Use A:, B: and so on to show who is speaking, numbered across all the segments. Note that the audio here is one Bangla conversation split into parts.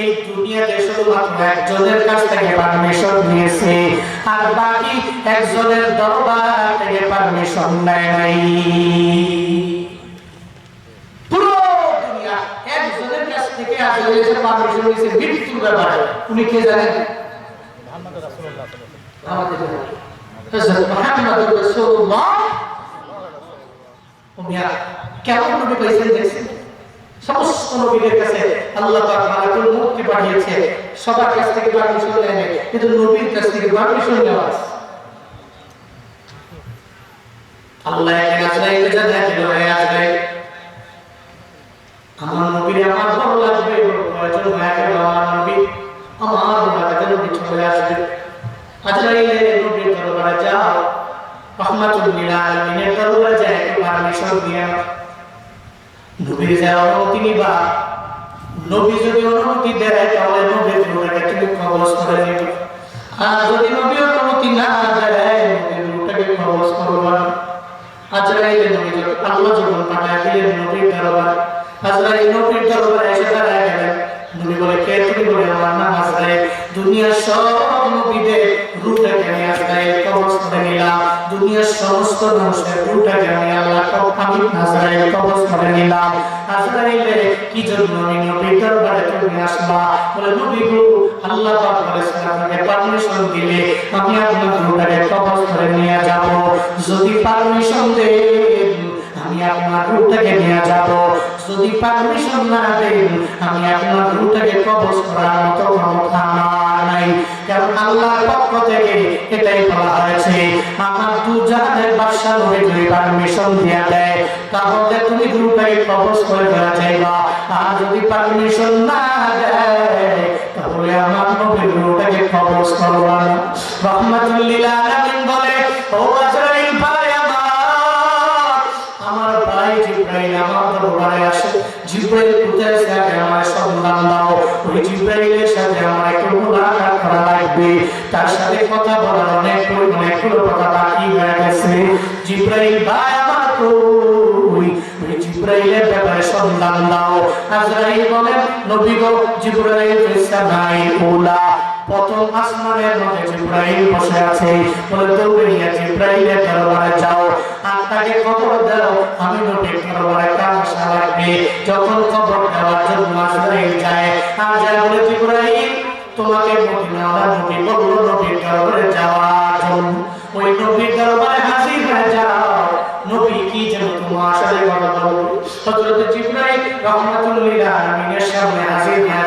A: এই দুনিয়াতে শুধুমাত্র একজনের কাছ থেকে পারমিশন নিয়েছে, আর বাকি একজনের দরবার থেকে পারমিশন নেয় নাই। পুরো দুনিয়া উনি কে জানেন? আমাদের মুহাম্মদ রাসূলুল্লাহ। উমিয়া কেমন নবী পাইছেন দেখছেন? সমস্ত নবীদের কাছে আল্লাহ পাক মালাকুল মউতকে পাঠিয়েছে। সবার কাছ থেকে পারমিশন নেয় কিন্তু নবীর কাছ থেকে পারমিশন নেওয়া আছে। আল্লাহ এক আজরাইলকে জানায় দিল হে আজরাইল আমার নবীর আমার ভালো লাগবে প্রয়োজন হয়ে আমার নবী। আমার বাড়িতে নবী চলে আসবে। আজরাইলে নবীর দরবারে যাও। রহমাতুল্লিল আলামিনের দরবারে একটু পারমিশন আনো। নবীর যা অনুমতি নিবা, নবী যদি অনুমতি দেয়, তাহলে নবীর রূহটাকে তুমি কবজ করে নিবে আর যদি নবী অনুমতি না দুনিয়ার সব নবীদের রূহটাকে আমি আজরাইল কবজ দুনিয়ার সমস্ত মানুষের রূহটাকে আমি আল্লাহ আমি আজরাইল কবজ করে নিলাম। আজরাইলে কি জন্য আমি নবীর দরবারে তুমি আসবা? বলে, নবী গো, আল্লাহ পাক বলেছেন আপনাকে পারমিশন দিলে আমি আপনার রূহটাকে কবজ করে নিয়ে যাব। যদি পারমিশন দেন, আমি আপনার রূহটাকে নিয়ে যাব। যদি পারমিশন না দেন, আমি আপনার রূহটাকে কবজ করার মতো ক্ষমতা আমার কারণ আল্লাহর পক্ষ থেকে এটাই বলা হয়েছে, আমার দু জাহানের বাদশা নবী যদি পারমিশন দিয়ে দেয়। তাহলে তুমি রূহটাকে কবজ করে দেওয়া যাইবা আর যদি পারমিশন না দেয়, তাহলে আমার নবীর রূহটাকে কবজ করবা না। বলে, ও আজরাইল ভাই আমার ভাই জিব্রাইল আমার দরবারে আসে জিব্রাইল কোথায় আছে আমার সন্ধান দাও ওই জিব্রাইলের সাথে আমার একটু মুলাকাত করা লাগবে। তার সাথে কথা বলার অনেক অনেকগুলো কথা বাকি হয়ে গেছে? জিব্রাইল, ভাই, আমার কই? জিব্রাইলের ব্যাপারে সন্ধান দাও। আজরাইল বলেন নবী গো, জিব্রাইল ফেরেশতা উলা প্রথম আসমানের মধ্যে জিব্রাইল বসে আছে। বলে, দৌড়ে গিয়ে জিব্রাইলের দরবারে যাও। আর তাকে খবর দাও। আমি নবীর দরবারে কামসা লাগবে। যখন খবর দেওয়ার জন্য আজরাইল যায় আর যায় বলে, জিব্রাইল তোমাকে মদিনাওয়ালা নবী বলল নবীর দরবারে যাওয়ার জন্য। ওই নবীর দরবারে হাজির হয়ে যাও। নবী কি যেন তোমার সাথে কথা বলবে। হযরত জিবরাইল রাহমাতুল্লিল আলামিনের সামনে হাজির হয়ে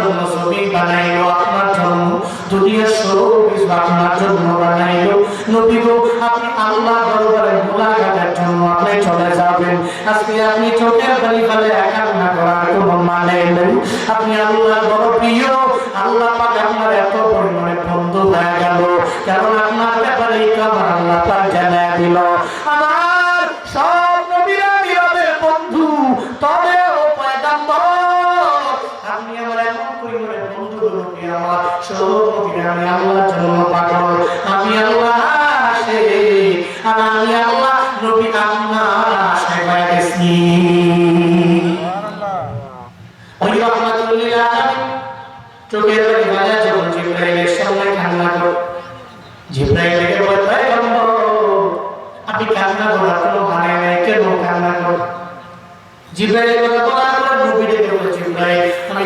A: আপনার জন্য বানাইলো নবী গো আপনি আল্লাহ দরবারে মোলাকাতের জন্য আপনি চলে যাবেন। আজকে আপনি চোখের পানি ফেলে না করার কোনো মানে নেই। আপনি আল্লাহ বড় আমি আল্লাহর জন্য পাগল। আমি আল্লাহ আমি আল্লাহ নবী আশায় হয়ে গেছি। ওই কান্না করে কান্না কোনো মানে কর জিব্রাইল বলার পর নবী ডেকে বলে জিব্রাইল আমি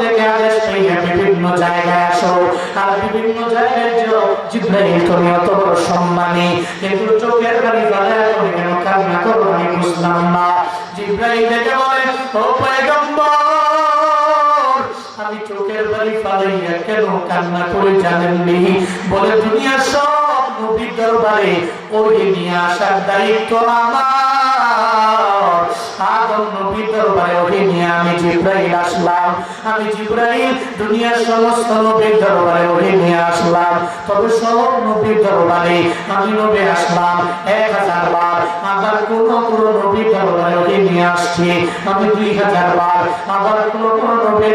A: থেকে আদেশ পেয়ে বিভিন্ন জায়গায় আসো। আর বিভিন্ন জায়গায় তুমি অত বড় সম্মানী। কিন্তু চোখের বাড়ি ফেলে তুমি কেন কান্না করো আমি বুঝলাম না জিব্রাইল দেখে বলে, ও আমি চোখের বাড়ি ফালাইয়া কেন কান্না করে জানেননি বলে, দুনিয়ার সব নবীর দরবারে ওই নিয়ে আসার দায়িত্ব আমার। আদম নবীর দরবারে ওকে নিয়ে আমি জিব্রাইল আসলাম। আমি জিব্রাইল দুনিয়ার সমস্ত নবীর দরবারে ওকে নিয়ে আসলাম। তবে সব নবীর দরবারে আমি নবী আসলাম। এক হাজার বার আবার কোন কোন নবীর দরবারে ওকে নিয়ে আসছি। আমি দুই হাজার বার আবার কোন কোন নবীর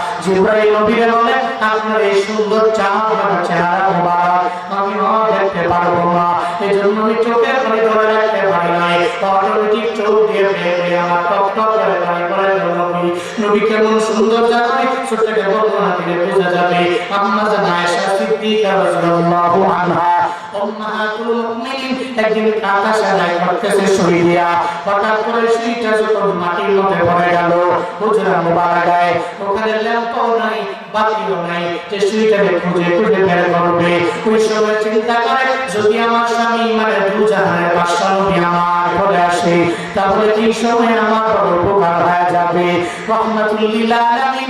A: জিব্রাইল নবীরে বলে, আপনার এই সুন্দর চাঁদ চেহারা মোবারক, আমি আর দেখতে পারব না এই জন্য আমি চোখের পানি ধরে রাখতে পারি নাই। অটোমেটিক চোখ দিয়ে বের হয়ে আমার টক টক করে পানি পড়ে গেল নবী। নবী কেমন সুন্দর জানাবে ছোট্টকে বর্ণনা দিলে বোঝা যাবে। আম্মা জানা আয়েশা সিদ্দিকা রাদিয়াল্লাহু আনহা। উম্মাহাতুল মুমিনিন একদিন সময় চিন্তা করে, যদি আমার স্বামী মানে দু জাহানের বাদশা নবী আমার ঘরে আসে, তাহলে এই সময় আমার উপকার হয়ে যাবে? রহমাতুল্লিল আলামিন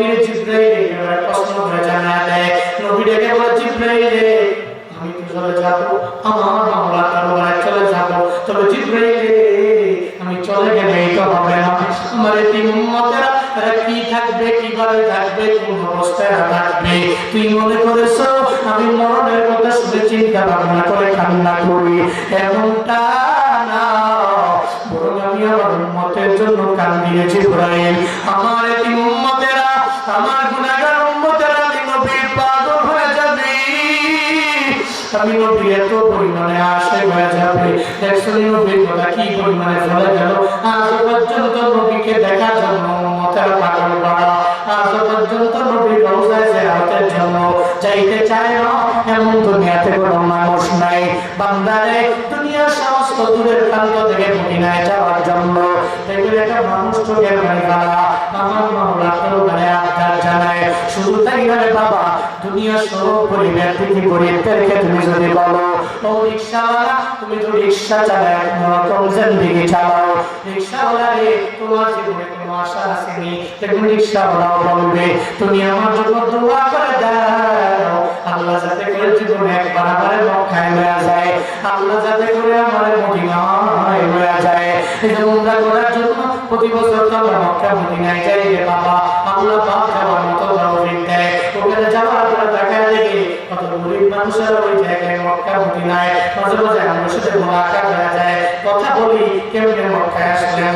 A: দুনিয়ার সমস্ত দূরের প্রান্ত থেকে মদিনায় যাওয়ার জন্য। দেখবেন একটা মানুষ চোখের বাড়ি গাড়া আমার মামলা তোর গাড়ে আবদার জানায়। শুধু তাই দুনিয়া রিক্সা চালায় তোমার জীবনে কোনো আশা আসেনি দেখুন রিক্সাওয়ালাও বলবে, তুমি আমার জন্য দোয়া করে দাও। আল্লাহ যাতে করে জীবনে একবার আমার মক্কায় লয়া যায়। আল্লাহ যাতে করে আমার মদিনায় লয়া যায়। এই যে উমরা করার জন্য প্রতি বছর তো আমরা মক্কা, মদিনায় যাই রে বাবা। আল্লাহ পাক যাওয়ার মতো তৌফিক দেয়। ওখানে যাওয়ার পরে দেখা দেখি, কত গরিব মানুষের ওই জায়গায় মক্কা, মদিনায় মাঝে মাঝে আমার সাথে মোলাকাত হয়ে যায়। কথা বলি, কেমনে মক্কায় আসলেন?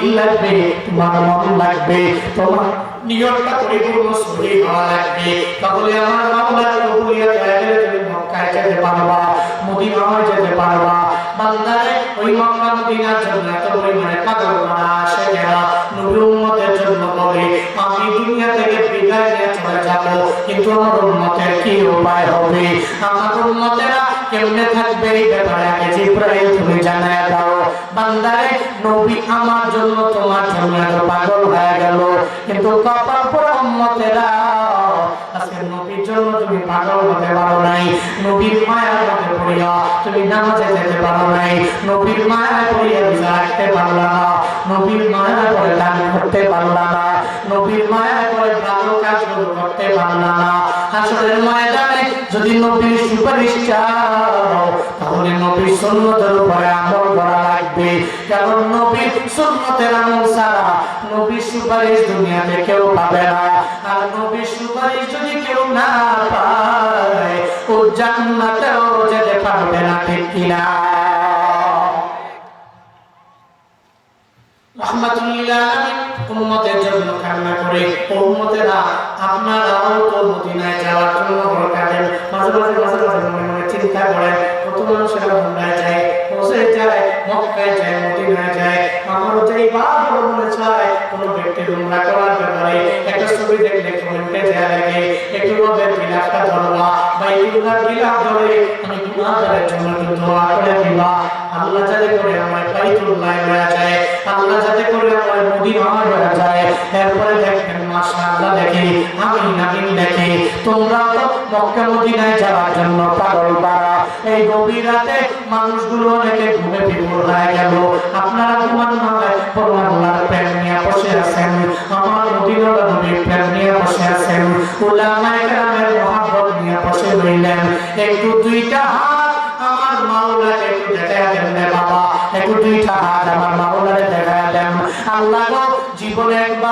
A: দিল লাগবে, তোমার মন লাগবে, তোমার নিয়তটা পরিপূর্ণ সহি হওয়া লাগবে। তাহলে আমার মাওলার কবুলিয়ত হয়ে গেলে তুমি মক্কায় যেতে পারবা, মদিনায় যেতে পারবা। বান্দারে, ওই মক্কা, মদিনার জন্য এত পরিমাণে পাগল করা আসে যারা নবী উম্মতের জন্য বলে, আমি দুনিয়া থেকে বিদায় নিয়ে চলে যাব, কিন্তু আমার উম্মতের কি উপায় হবে? আমার উম্মতেরা কেমনে থাকবে এই ব্যাপারে আগে জিব্রাইল তুমি জানায় দাও। বান্দারে, নবী আমার জন্য তোমার জন্য এত পাগল হয়ে গেল। কিন্তু কপাল পরা জন্য তুমি পারো নাই। তুমি পারো নাই। পারলা দান করতে পারলা না। নবীর মায়া করে ভালো কাজগুলো করতে না। হাসরের ময়দানে যদি নবীর সুপারিশ চাও, তাহলে নবীর সুন্নতের উপরে আমল করা লাগবে। কারণ নবীর সুন্নতের আমল ছাড়া নবীর সুপারিশ দুনিয়াতে কেউ পাবে না। আর নবীর সুপারিশ যদি কেউ না পায়, ও জান্নাতেও যেতে পারবে না, ঠিক কিনা? রহমাতুল্লিল আলামিন। উম্মতের জন্য কান্না করে। উম্মতেরা আপনারাও তো মদিনায় যাওয়ার জন্য বড় কাঁদেন মাঝে মাঝে মাঝে মাঝে মনে মনে চিন্তা করেন, কত মানুষেরা মুম্বাই যায় বসে যায়, মক্কায় যায়, মদিনায় যায়। আমারও যাই বা মনে চায়, কোন ব্যক্তি উমরা করার ব্যাপারে একটা ছবি দেখলে কমেন্টে দেয়া লাগে, একটু রবের বিলাপটা ধরবা বা এইগুলার বিলাপ ধরে, আমি গুণাগারের জন্য দোয়া করে দিবা। আল্লাহ যাতে করে আমার বাইতুল্লাহ হয়ে যায়, আল্লাহ যাতে করে আমার মদিনা হয়ে যায় এরপরে দেখবেন মাশাআল্লাহ, দেখি, আমি নামিন দেখি। তোমরা তো মক্কা মদিনায় যাওয়ার জন্য পাগল পারা। এই গভীর রাতে মানুষগুলো অনেকে ঘুমে বিমূল হয়ে গেল। আপনারা ঘুমান না বড় প্রেম নিয়ে বসে আছেন। আমার মদিনার নবীর প্রেম নিয়ে বসে আছেন। উলামায়ে কেরামের মহব্বত নিয়ে বসে রইলেন। একটু দুইটা আমার মাওলাকে একটু দেখা দেন বাবা। একটু দুইটা হাত আমার মাওলারে দেখা দেন। আল্লাহ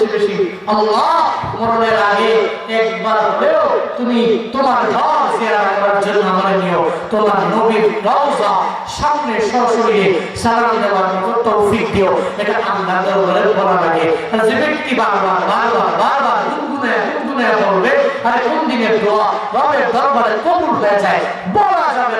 A: বেশি বেশি। আল্লাহ, মরণের আগে একবার হলেও তুমি তোমার ঘর করার জন্য নিও। তোমার নবীর রওজা সামনে সরাসরি সালাম দেওয়ার মতো তৌফিক দিও। এটা আল্লাহ দরবারে বলা লাগে। যে ব্যক্তি বারবার বারবার বারবার গুনগুনে গুনগুনে বলবে, আরে কোন দিনের দোয়া? রবের দরবারে কবুল হয়ে যায়। বলা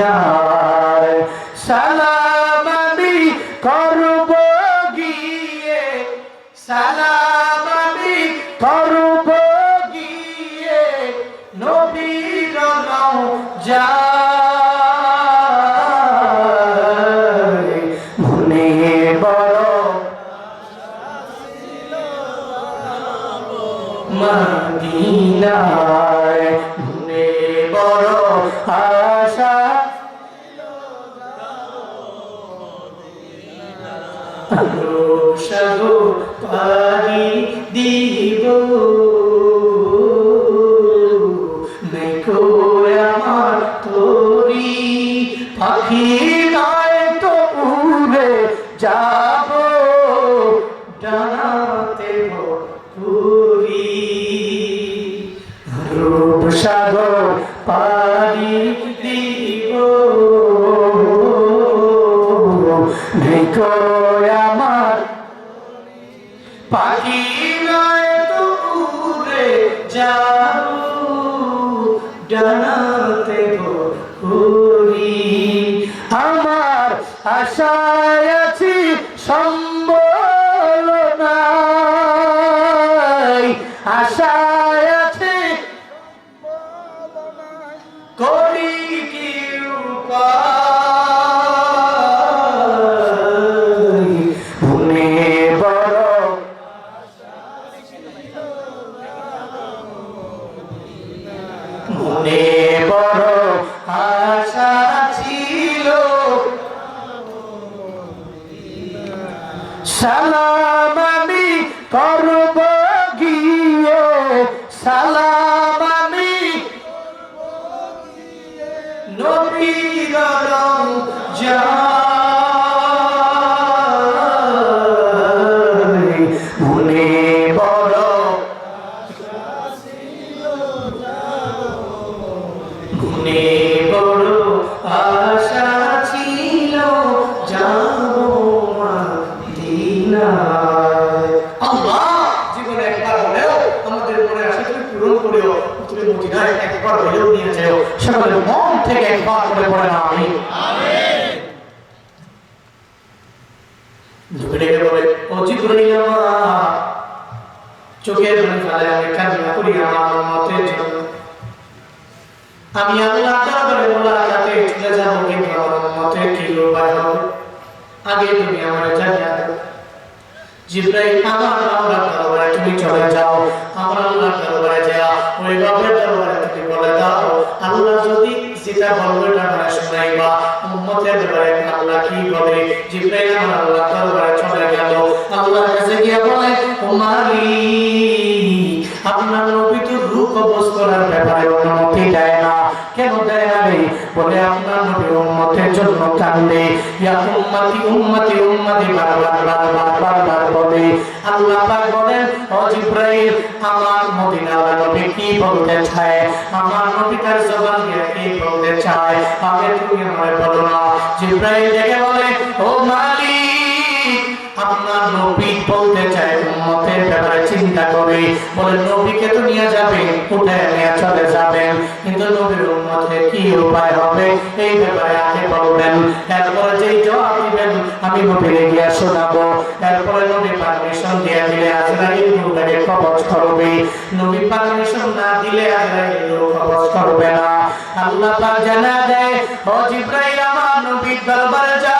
A: দিনার সালাম সালাম আমি করব আমি আল্লাহ দরবারে মোলাকাতে চলে যাব কিন্তু আমার মতে কি উপায় হবে। আগে তুমি আমার জানিয়ে দাও। জিব্রাইল, আমার আল্লাহ দরবারে তুমি চলে যাও। আমার আল্লাহ দরবারে যাও। ওই বাপের দরবারে তুমি বলে দাও, আল্লাহ যদি যেটা বলবে ওটা আমরা শোনাইবা। উম্মতের ব্যাপারে আল্লাহ কি বলে? জিব্রাইল, আমার আল্লাহ দরবারে চলে গেল। আল্লাহর কাছে গিয়ে বলে ও মালিক আপনার নবী তো রূপ কবজ করার ব্যাপারে অনুমতি দেয় কেন দেয় না বলে আপনার নবী উম্মতের জন্য কান্দে। ইয়া উম্মতি উম্মতি উম্মতি, বারবার বারবার বারবার বলে। আল্লাহ পাক বলেন, ও জিব্রাইল, আমার মদিনাওয়ালা নবী কি বলতে চায়? আমার নবী তার জবান দিয়ে কি বলতে চায়? আগে তুমি আমায় বলো না। জিব্রাইল ডেকে বলে, ও আপনার নবী বলতে চায়, উম্মতের ব্যাপারে চিন্তা করে বলে, নবীকে তো নিয়ে যাবে নিয়ে চলে যাবেন কিন্তু নবীর কি উপায় হবে? এই ব্যাপারে আগে বলবেন। এরপরে যেই জবাব দিবেন, আমি নবীরে গিয়ে শোনাবো। এরপরে নবী পারমিশন দিয়ে দিলে আজরাইল করবে। নবী পারমিশন না দিলে আজরাইল কবজ করবে না। আল্লাহ পাক জানা দেয়, ও জিব্রাইল, আমার নবীর দরবারে নবীর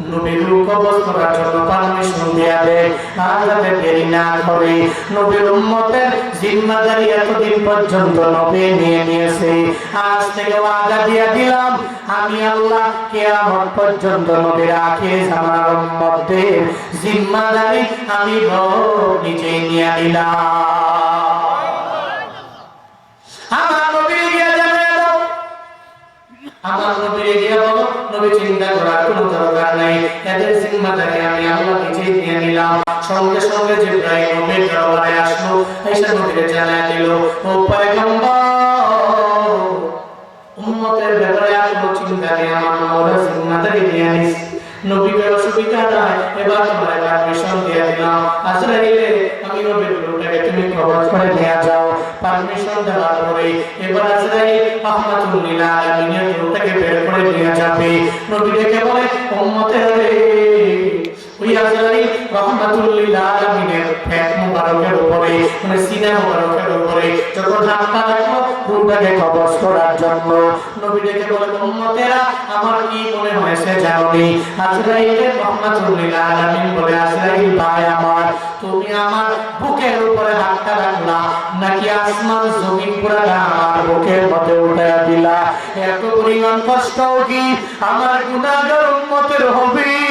A: নবীর কবজ করার জন্য পারমিশন দেয়া দে। আর দেরি না করে। নবীর উম্মতের জিম্মাদারি এতদিন পর্যন্ত নবী নিয়ে নিয়েছে। আজ থেকে ওয়াদা দিয়া দিলাম, আমি আল্লাহ কিয়ামত পর্যন্ত নবীর আখির জামানার উম্মতদের জিম্মাদারি আমি নিয়ে নিলাম আমার নবীর গিয়ে জানিয়ে দাও আমার নবীর গিয়ে বলো নবী চিন্তা করার কোনো দরকার নাই। এদের জিম্মাদারি আমি আল্লাহ নিজেই নিয়ে নিলাম। সঙ্গে সঙ্গে জিব্রাইল নবীর দরবারে আসলো। এসে নবীকে জানায় দিল, ও পয়গম্বর ব্যাপারে আর কোনো আমার মাওলা জিম্মাদারি দিয়ে নিস। নবীকে অসুবিধা নাই, এবার তোমার পারমিশন দিয়ে দিলাম। আজরাইলে আমি নবীর রূপটাকে তুমি কবজ করে নিয়ে যাও। পারমিশন দেওয়ার পরে এবার আজরাইল রহমাতুল্লিল আলামিনের থেকে বের করে নিয়ে যাবে। নবী ডেকে বলে, উম্মতের রে ওই আজরাইল মানে আমার তুমি আমার বুকের উপরে হাতটা রাখলা, নাকি আসমান জমিন পুরাটা আমার বুকের মধ্যে উঠে দিলা? এত পরিমাণ কষ্ট কি? আমার হবে।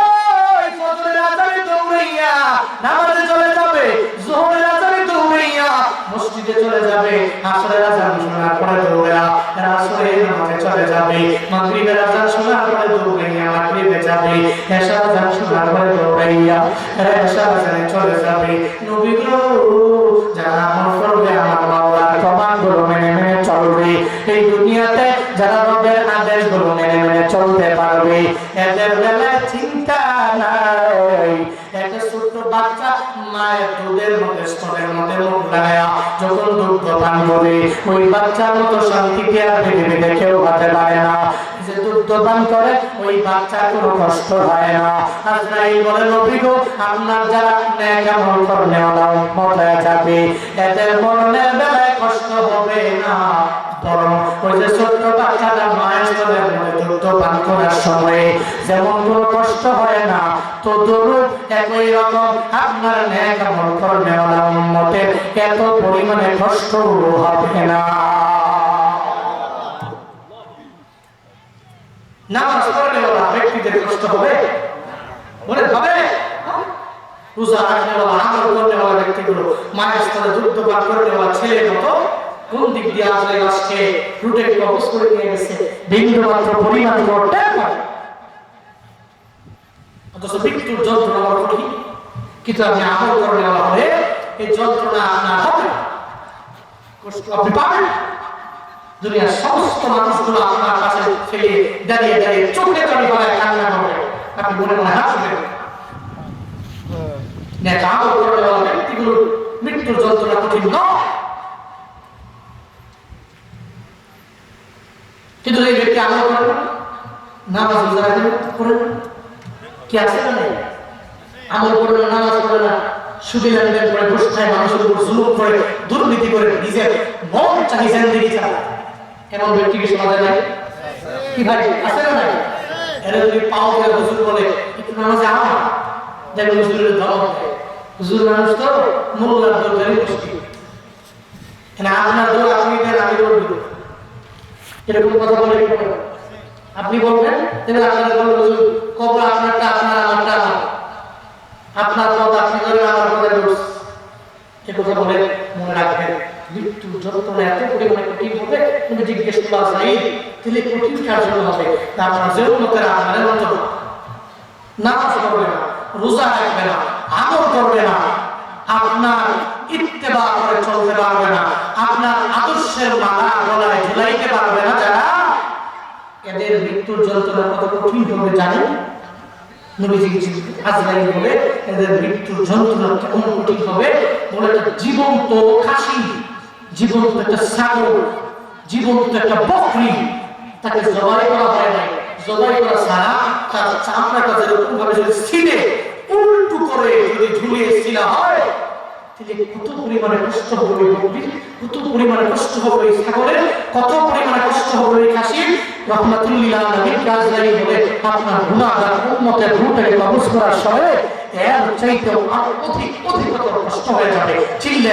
A: মসজিদে চলে যাবে আসরের আজান শোনার পরে দৌড়া আসরের নামাজে চলে যাবে, মাগরিবের আজান শোনার পরে দৌড়াইয়া মাগরিবে যাবে, এশার আজান শোনার পরে দৌড়াইয়া এশার আজানে চলে যাবে। নবী যারা আমল করবে, আমার মাওলার কমান্ডগুলো মেনে মেনে চলবে। এই দুনিয়াতে যারা রবের আদেশগুলো মেনে মেনে চলতে পারবে, এদের বেলায় চিন্তা বাচ্চা মায়ের দুধের মধ্যে, স্তনের মধ্যে মুখ লাগায়া যখন দুধ পান করে, ওই বাচ্চার মতো শান্তিতে আর পৃথিবীতে কেউ হতে পারে না। যে দুধ পান করে, ওই বাচ্চার কোনো কষ্ট হয় না। আজরাইল বলে, নবী আপনার যারা নেক আমল করলে ওরা উম্মত যাবে। এদের মরণের বেলায় কষ্ট হবে না। বরং ওই যে ছোট্ট বাচ্চাটা মায়ের স্তনের দুধ পান করার সময় যেমন কোনো কষ্ট হয় না তো দরুদ একই রকম আপনার নেক আমল করলে ওরা উম্মতের এত পরিমাণে কষ্ট হবে না। নামাজ পড়লে ব্যক্তিদের কষ্ট হবে? বলে, হবে। রোজা রাখলে আমল করলে ব্যক্তিগুলো, মায়ের স্তরে যুদ্ধ পার করলে ওরা ছেলে মতো কোন দিক দিয়ে আসলে আসছে? রুটে কবজ করে নিয়ে গেছে। বিন্দু মাত্র পরিমাণ করতে পারে অথচ মৃত্যুর যন্ত্রণা বড় কঠিন কিন্তু আপনি আমল করলে বলা হবে এই যন্ত্রণা আপনার হবে কষ্ট আপনি পাবেন দুনিয়ার সমস্ত মানুষগুলো আপনার কাছে ফেলে দাঁড়িয়ে দাঁড়িয়ে চোখে চড়ি গলায় কান্না করবে আপনি মনে মনে হাসবেন। আমল করলে বলা ব্যক্তিগুলোর মৃত্যুর যন্ত্রণা কঠিন নয়। কিন্তু এই ব্যক্তি আমল করে না? নামাজ রোজা করে। কি আছে না নেই? আমল করে না, নামাজ পড়ে না। লেনদেন করে বসে থাকে মানুষের উপর করে, দুর্নীতি করে, নিজের মন চালায়। এমন ব্যক্তি কি সমাজে নাই? কি ভাই, আছে না নাই? যদি পাও করে হুজুর বলে, একটু নামাজে আমা দেখবেন হুজুরের ধর্ম হুজুর, মানুষ তো মোল্লার দরকারি গোষ্ঠী। আপনার দোর আপনি দেন, আমি এরকম কথা বলে? আপনি বলবেন? তাহলে আপনারা বলবেন কবর আপনারটা, আপনার আমারটা আমার। আপনার পদ আপনি ধরেন আমার পদে দোষ এ কথা বলে মনে রাখবেন। মৃত্যু যন্ত্রণা এত পরিমাণে কঠিন হবে জিজ্ঞেস করা কঠিন কাজ হবে। আপনার মতো পড়বে না, রোজা রাখবে না করবে না। আপনার ইত্তেবা করে চলতে পারবে না। আপনার আদর্শের মালা গলায় ঝুলাইতে পারবে না যারা। এদের মৃত্যুর যন্ত্রণা কত কঠিন হবে জানেন? মৃত্যুর যন্ত্রণা কেমন হবে? জীবন্ত খাসি, জীবন্ত একটা ছাগল জীবন্ত একটা বকরি। তাকে জবাই করা জবাই করা ছাড়া তার চামড়াটা যেরকম ভাবে উল্টু করে যদি ঝুলিয়ে হয় কত পরিমাণে কষ্ট হবে কত পরিমাণে কষ্ট হবে ছাগলের কত পরিমাণে কষ্ট হবে খাসির রহমাতুল্লিল আলামিন নাই বলে আপনার উম্মতের কবজ করার সময় এর অধিক, অধিকতর কষ্ট হয়ে যাবে। চিল্লে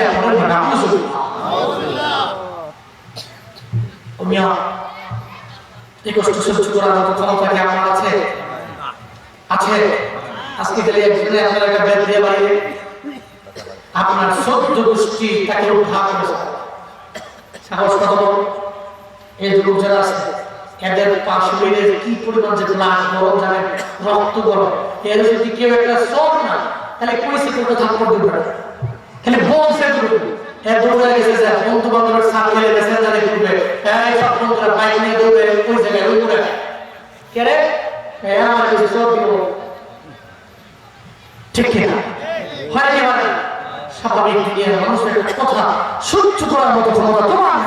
A: এই কষ্ট সহ্য করার মতো ক্ষমতা কি আপনার আছে? আছে। আজকে গেলে একজনে আপনার একটা দিয়ে বাড়িয়ে আপনার সদ্য গোষ্ঠী তাকে উদ্ধার সাহস কত? এই যুবক যারা আছে, এদের কি পরিমাণ যে লাশ গরম রক্ত গরম। এর যদি কেউ একটা সর না, তাহলে পয়সা করতে দিবে না। খালি বলছে এর দৌড়ে গেছে যে বন্ধু বান্ধবের করবে? এই সব বন্ধুরা নিয়ে দৌড়ে ওই জায়গায় ওই আমার সব দিব ঠিক কিনা? হয় কি? স্বাভাবিক দুনিয়ার মানুষের একটা কথা সহ্য করার মতো ক্ষমতা তোমার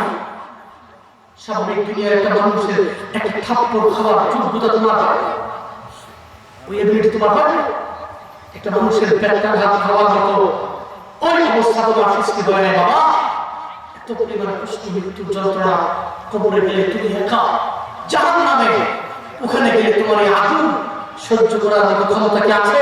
A: স্বাভাবিক দুনিয়ার একটা মানুষের একটা থাপ্পড় খাওয়ার যোগ্যতা তোমার ওই এবিলিটি তোমার হয় একটা মানুষের পেটটা ভাত খাওয়ার মতো ওই অবস্থা তোমার সৃষ্টি হয় না, বাবা। এত পরিমাণে কষ্ট, মৃত্যুর যন্ত্রণা কবরে গেলে তুমি একা জাহান নামে ওখানে গেলে তোমার এই আগুন সহ্য করার মতো ক্ষমতা কি আছে?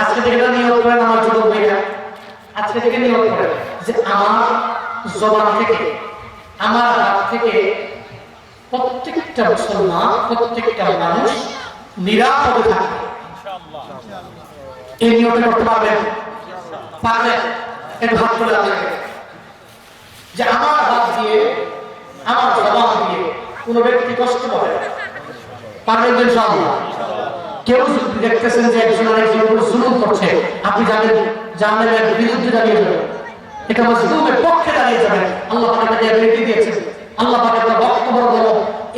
A: আজকে থেকে এটা নিয়োগ করেন আমার যুবক ভাইরা। আজকে থেকে নিয়োগ করেন। যে আমার জবান থেকে, আমার হাত থেকে প্রত্যেকটা মুসলমান, প্রত্যেকটা মানুষ নিরাপদে থাকে এই নিয়মটা করতে পারবেন? পারবেন? একটু হাত তুলে আপনাকে যে আমার হাত দিয়ে, আমার জবান দিয়ে কোনো ব্যক্তি কষ্ট পাবে পারবেন ইনশাআল্লাহ? কেউ দেখতেছেন যে একজন আরেকজন জুলুম করছে, আপনি জানেন জানলেন বিরুদ্ধে দাঁড়িয়ে যাবেন। এটা মজলুমের পক্ষে দাঁড়িয়ে যাবেন। আল্লাহ আপনাকে এবিলিটি দিয়েছেন। আল্লাহ পাক বক্তব্য বড়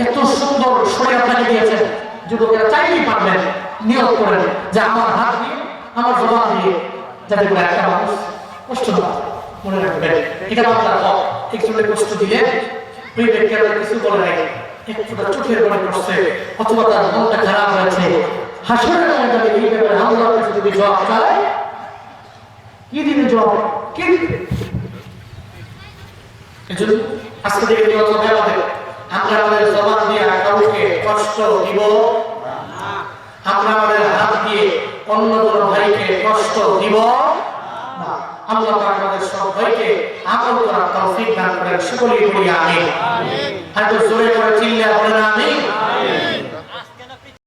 A: এত সুন্দর শরীর আপনাকে দিয়েছেন। যুবকেরা চাইলেই পারবেন নিয়োগ করেন যে আমার হাত দিয়ে, আমার জবান দিয়ে যাতে করে একটা মানুষ কষ্ট না মনে রাখবেন, এটা আপনার হক। একজনের কষ্ট দিলে ওই ব্যক্তি আপনার কিছু বলে নাই। এক ফোঁটা চোখের পানি পড়ছে, অথবা তার মনটা খারাপ হয়েছে। হাসরের ময়দানে এই ব্যাপারে আল্লাহর কাছে যদি জবাব চায় কি দিবে জবাব? কে দিবে? এজন্য আজকে থেকে নিয়ত হবে আমাদের আমরা আমাদের জবান দিয়ে কাউকে কষ্ট দিব আমরা আমাদের হাত দিয়ে অন্য কোনো ভাইকে কষ্ট দিব না। আল্লাহ পাক আমাদের সবাইকে আমল করার তৌফিক দান করেন। সকলেই বলি আমিন। আর তো জোরে করে চিল্লা বলেন আমিন।